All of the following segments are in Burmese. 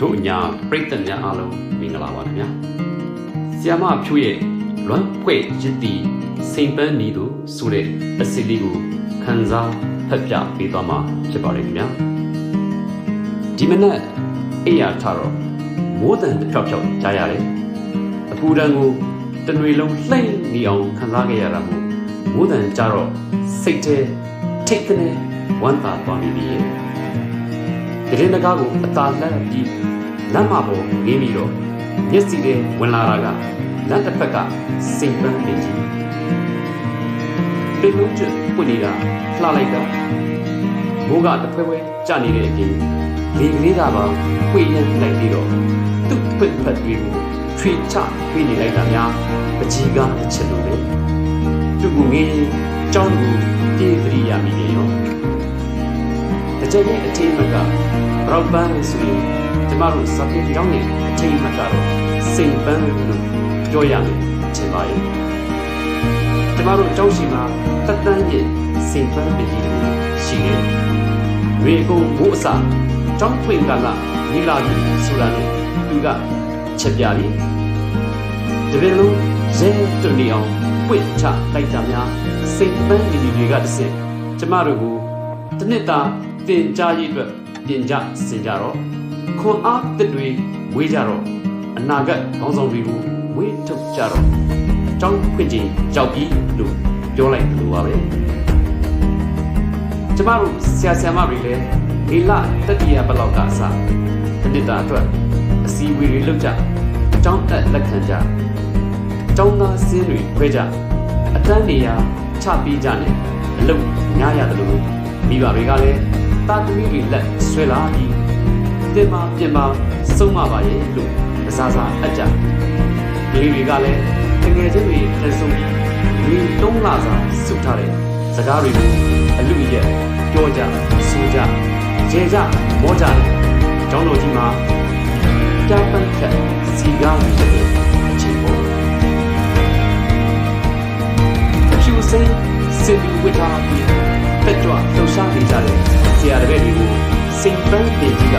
တို့အညာပြိတ္တများအားလုံးမင်္ဂလာပါခင်ဗျာဆီယမဖြိုးရဲ့လွမ်းဖွဲ့ရစ်တီစိန်ပန်းနီတို့ဆိုတဲ့အစီလေးကိုခန်းစားဖတ်ပြပေးသွားမှာဖြစ်ပါတယ်ခင်ဗျာဒီမနက်အိယာထားတော့မိုးတန်တစ်ဖြောက်ဖြောက်ကြားရတယ်အပူဒဏ်ကိုတနွေလုံးလှိမ့်နေအောင်ခံစားခဲ့ရတာမို့မိုးတန်ကြတော့စိတ်ထဲထိတ်ကနေဝမ်းသာသွားမိပြီရဲ့ တရင်တကားကိုအသာလှမ်းပြီးလမ်းမပေါ်ငင်းပြီးတော့မျက်စိထဲဝင်လာတာကလမ်းတစ်ဖက်ကစိတ်ပန်းနေကြီးပင်လုံးကျွတ်ပွင့်နေတာလှလိုက်တာမိုးကတစ်ဖွဲဖွဲကျနေတဲ့အပြင်လေကလေးကပါပွေရလိုက်ပြီးတော့သူ့ပစ်ဖက်တွေကိုထွေချပေးနေလိုက်တာများပကြီးကအချက်လိုပဲသူ့ကိုငင်းကြောင်းကိုပြေးသတိရမိတယ်ရောတ ကြိမ်ရဲ့အထိမ်းအမှတ်ကဘရောက်ပန်းလို့ဆိုရင်ကျမတို့စာပေကြောင်းရဲ့အထိမ်းအမှတ်ကတော့စိန်ပန်းလို့ပြောရမယ်ထင်ပါရဲ့ကျမတို့အကြောင်းရှိမှာတက်တန်းရဲ့စိန်ပန်းပြည်ကြီးတွေရှိတယ်။ရေကုန်ဘိုးအစာကျောင်းဖွင့်ကလာနီလာပြီဆိုတာနဲ့သူကချက်ပြလိတပင်လုံးရဲတွနေအောင်ပွင့်ချလိုက်ကြများစိန်ပန်းပြည်ကြီးတွေကတစ်စင်ကျမတို့ကိုတနစ်တာ တင်ကြားရေးအတွက်ပြင်ကြစင်ကြတော့ခွန်အားတစ်တွေဝေးကြတော့အနာဂတ်ခေါင်းဆောင်တွေကိုဝေးထုတ်ကြတော့ကြောင်းဖွင့်ခြင်းကြောက်ပြီးလို့ပြောလိုက်လို့ပါပဲကျမတို့ဆရာဆရာမတွေလည်းဒီလတတိယဘလောက်ကစတနစ်တာအတွက်အစီအဝေးတွေလုပ်ကြကြောင်းတက်လက်ခံကြကျောင်းသားစင်းတွေခွဲကြအတန်းနေရာချပြီးကြနဲ့အလုပ်များရတယ်လို့မိဘတွေကလည်း တာသမီတွေလက်ဆွဲလာပြီးတင်မာပြင်မာစုံမပါရဲ့လို့အစားစားအကြကလေးတွေကလည်းတငယ်ချင်းတွေထန်ဆုံးပြီးဒီတုံးလာစာစုထားတဲ့စကားတွေကိုအလူရဲ့ပြောကြဆိုကြကျေကြမောကြတယ်ကျောင်းတော်ကြီးမှာကြားပန်းခက်စီကားတွေတဲ့အချိန်ပေါ်ဖြူစိမ်းစင်တူဝစ်ထားပြီး တက်ကြွလှူရှားနေကြတဲ့ဆရာတပည့်တွေကိုစိတ်ပန်းတင်ကြီးက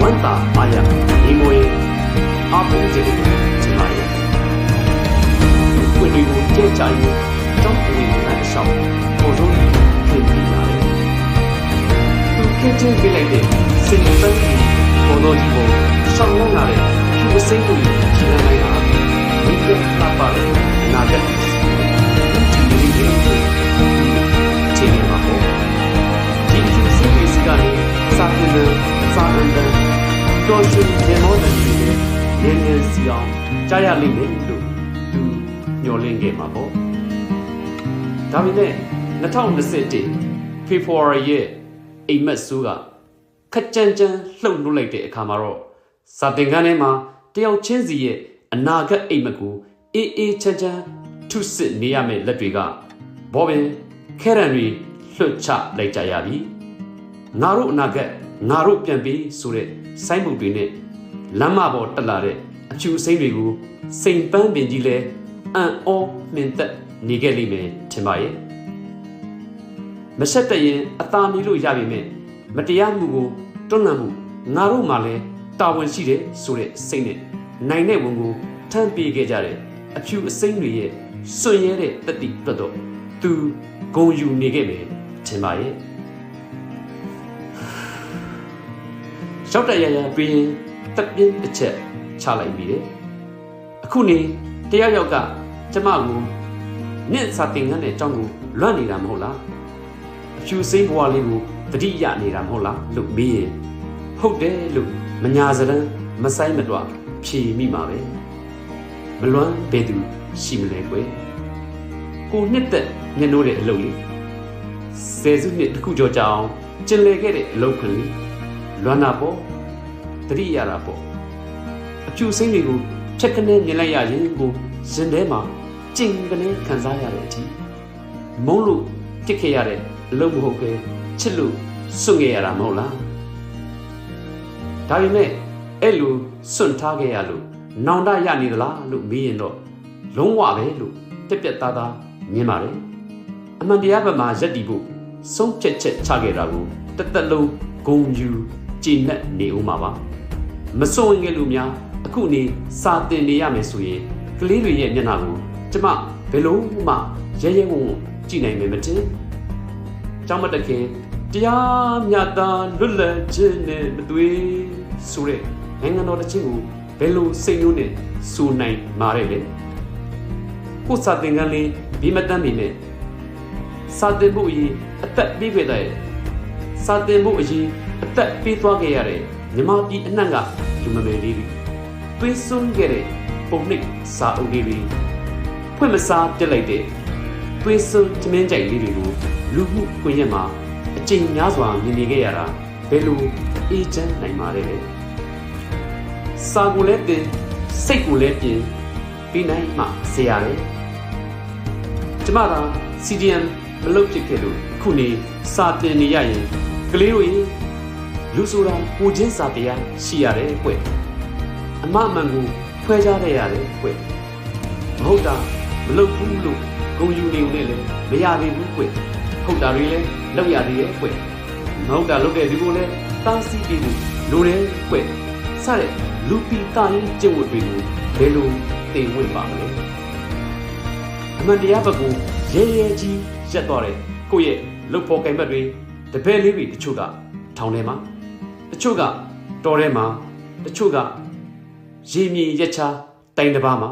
ဝမ်းသာအားရဒီမွေအားပေးခြင်းကိုချင်ပါရဲ့ဝင်တွေကိုကြဲကြရင်တောင်းဝင်တဲ့အဆောင်ပုံစံဖြစ်ပြီးပါတယ်သူခင်းချင်းပြလိုက်တဲ့စိတ်ပန်းကြီးပုံတော်ကြီးကိုဆောင်းလုံးလာတဲ့ဖြူစိမ့်ကိုခြေလိုက်လိုက်တာဒီကပ်ပါတဲ့နာဂတ် လို့စာအန်တန်တော်ရှင်ဒေမောတန်ကြီးနဲ့နင်းနေစီအောင်ကြားရလိမ့်မယ်လို့သူညှော်လင့်ခဲ့မှာပေါ့ဒါပေမဲ့2021 February ရဲ့အိမ်မက်ဆိုးကခက်ကြမ်းကြမ်းလှုပ်လွတ်လိုက်တဲ့အခါမှာတော့စာသင်ခန်းထဲမှာတယောက်ချင်းစီရဲ့အနာဂတ်အိမ်မက်ကိုအေးအေးချမ်းချမ်းထုစစ်နေရမယ့်လက်တွေကဘောပင်ခဲရန်တွေလွှတ်ချလိုက်ကြရပြီငါတို့အနာဂတ် ငါတို့ပြန်ပြီးဆိုတဲ့စိုင်းမှုတွေနဲ့လမ်းမပေါ်တက်လာတဲ့အဖြူစိမ့်တွေကိုစိန်ပန်းပင်ကြီးလဲအံ့ဩမင်သက်နေခဲ့လိမ့်မယ်ထင်ပါရဲ့မဆက်တရင်အသာနေလို့ရပြီမဲ့မတရားမှုကိုတွန်းလှန်မှုငါတို့မှလည်းတာဝန်ရှိတယ်ဆိုတဲ့စိတ်နဲ့နိုင်တဲ့ဝန်ကိုထမ်းပေးခဲ့ကြတဲ့အဖြူအစိမ့်တွေရဲ့စွန့်ရဲတဲ့တတိအတွက်တော့သူဂုံယူနေခဲ့မယ်ထင်ပါရဲ့ ရှောက်တရရတွင်တပ်ပြင်းတစ်ချက်ချလိုက်ပြီးတယ်အခုနေတယောက်ယောက်ကကျမကိုနင့်စာတင်ငန်းတဲ့အကြောင်းကိုလွတ်နေတာမဟုတ်လားအဖြူစိမ့်ဘဝလေးကိုတတိယနေတာမဟုတ်လားလို့မေးရင်ဟုတ်တယ်လို့မညာစရန်မဆိုင်မတော့ဖြေမိမှာပဲမလွမ်းဘယ်သူရှိမလဲကွယ်ကိုနှစ်သက်ညနိုးတဲ့အလုပ်လေးဆယ်စုနှစ်တစ်ခုကျော်ကြာအောင်ကျင်လည်ခဲ့တဲ့အလုပ်ခွင်လေး လွမ်းတာပေါ့တတိယတာပေါ့အဖြူစိမ့်တွေကိုဖြက်ကနေမြင်လိုက်ရရင်ကိုရင်ထဲမှာကျင်ကနေခံစားရတဲ့အထိမုန်းလို့တစ်ခဲ့ရတဲ့အလုပ်မဟုတ်ပဲချစ်လို့စွန့်ခဲ့ရတာမဟုတ်လားဒါပေမဲ့အဲ့လိုစွန့်ထားခဲ့ရလို့နောင်တရနေသလားလို့မေးရင်တော့လုံးဝပဲလို့ပြက်ပြက်သားသားမြင်ပါတယ်အမှန်တရားဘက်မှာရက်တီဖို့ဆုံးဖြတ်ချက်ချခဲ့တာကိုတစ်သက်လုံးဂုံယူ ကြည်နက်နေဦးမှာပါမစွန့်ဝင်ခဲ့လို့များအခုနေစာတင်နေရမယ်ဆိုရင်ကလေးတွေရဲ့မျက်နှာကိုကျမဘယ်လို့မှရဲရဲဝံ့ဝံ့ကြည့်နိုင်မယ်မတင်ကျောင်းမတက်ခင်တရားမြတ်တာလွတ်လပ်ခြင်းနဲ့မသွေးဆိုတဲ့နိုင်ငံတော်တစ်ချင်းကိုဘယ်လိုစိတ်မျိုးနဲ့ဆိုနိုင်မှာလဲလေကိုစာတင်ကန်းလေးဒီမတန်းနေနဲ့စာတင်ဖို့အရင်အသက်ပေးခဲ့တဲ့ စာတင်ဖို့အရင်အသက်ပေးသွားခဲ့ရတဲ့မြမပြည်အနှံ့ကလူမမယ်လေးတွေသွေးစွန်းခဲ့တဲ့ပုံနှိပ်စာအုပ်လေးတွေဖွင့်မစားပြစ်လိုက်တဲ့သွေးစွန်းချမင်းကြိုက်လေးတွေကိုလူမှုကွန်ရက်မှာအကျဉ်းများစွာမြင်နေခဲ့ရတာဘယ်လိုအေးချမ်းနိုင်ပါလဲစာကိုလည်းတင်စိတ်ကိုလည်းပြင်ပြီးနိုင်မှဆရာလေကျမသာ CDM မလုပ်ဖြစ်ခဲ့လို့ခုနေစာတင်နေရရင် ကလေးတို့ရေလူဆိုတာကိုချင်းစာတရားရှိရတယ်ကွအမအမှန်ကိုဖွဲကြခဲ့ရတယ်ကွမဟုတ်တာမလုပ်ဘူးလို့ဂုံယူနေုံနဲ့လည်းမရသေးဘူးကွဟုတ်တာတွေလည်းလုပ်ရသေးရဲ့ကွမဟုတ်တာလုပ်တဲ့ဒီကိုလည်းတားဆီးပြီးလို့လိုတယ်ကွစတဲ့လူပီတာရင်ကျင့်ဝတ်တွေကိုဘယ်လိုသိဝင်ပါမလဲအမှန်တရားဘက်ကိုရဲရဲကြီးရက်သွားတယ်ကိုယ့်ရဲ့လုတ်ဖို့ကံဘက်တွေ တပည့်လေးတွေတချို့ကထောင်ထဲမှာတချို့ကတော်ထဲမှာတချို့ကရေမြေရက်ချတိုင်တစ်ပါးမှာ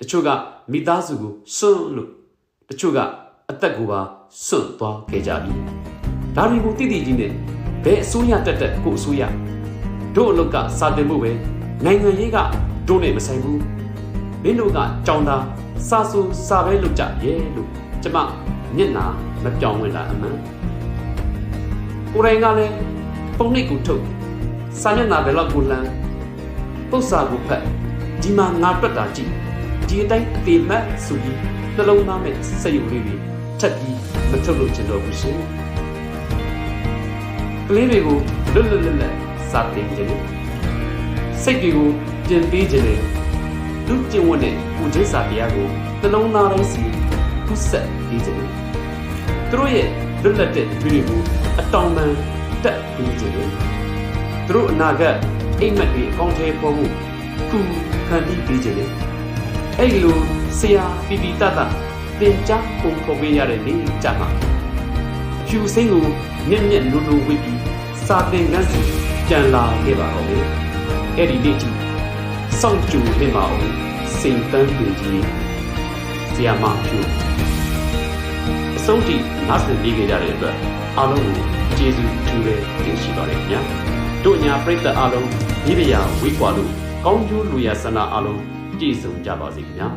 တချို့ကမိသားစုကိုစွန့်လို့တချို့ကအသက်ကိုပါစွန့်သွားခဲ့ကြပြီဒါတွေကိုတိတိကြီးနဲ့ဘယ်အစိုးရတက်တက်ကိုအစိုးရတို့အလုတ်ကစာတင်ဖို့ပဲနိုင်ငံရေးကတို့နဲ့မဆိုင်ဘူးမင်းတို့ကကြောင်သားစာဆူစာပဲလုပ်ကြရဲ့လို့ကျမမျက်နာမပြောင်းဝင်တာအမှန် ကိုရိုင်းကလည်းပုံနှိတ်ကိုထုတ်စာမျက်နှာဘယ်လောက်ကိုလန်းပု္ပ္ပာကိုဖတ်ဒီမှာငါတွက်တာကြည့်ဒီအတိုင်းအသေးမှတ်ဆိုပြီးနှလုံးသားနဲ့စိတ်ယူလေးတွေထပ်ပြီးမထုတ်လို့ချင်တော့ဘူးရှင်ကလေးတွေကိုလွတ်လွတ်လပ်လပ်စာသင်ကြတယ်စိတ်တွေကိုပြင်ပေးကြတယ်လူကျင့်ဝတ်တဲ့ကိုကျိစာတရားကိုနှလုံးသားတိုင်းစီဖုဆက်ပေးကြတယ်သူတို့ရဲ့လွတ်လပ်တဲ့လူတွေကို အတောင်ပန်တက်ပေးကြတယ်သူတို့အနာဂတ်အိမ်မက်တွေအကောင့်ထဲပေါ်ဖို့ခုခံပြီးပေးကြတယ်အဲ့ဒီလိုဆရာပီပီတတတင်ကြားပုံဖော်ပေးရတဲ့နေ့ကြမှာဖြူစိမ့်ကိုမျက်မျက်လူလူဝိပြီးစာသင်ခန်းစီပြန်လာခဲ့ပါတော့လေအဲ့ဒီနေ့ကြီးစောင့်ကြိုနေပါအောင်စိန်တန်းသူကြီးဆရာမဖြူအဆုံးထိနားဆင်ပြီးကြတဲ့အတွက် အားလုံးကိုကျေးဇူးထူးပဲတင်ရှိပါတယ်ခင်ဗျာတို့ညာပြိတ္တအားလုံးဒီဗျာဝိကွာလို့ကောင်းကျိုးလူရဆန္ဒအားလုံးပြည့်စုံကြပါစေခင်ဗျာ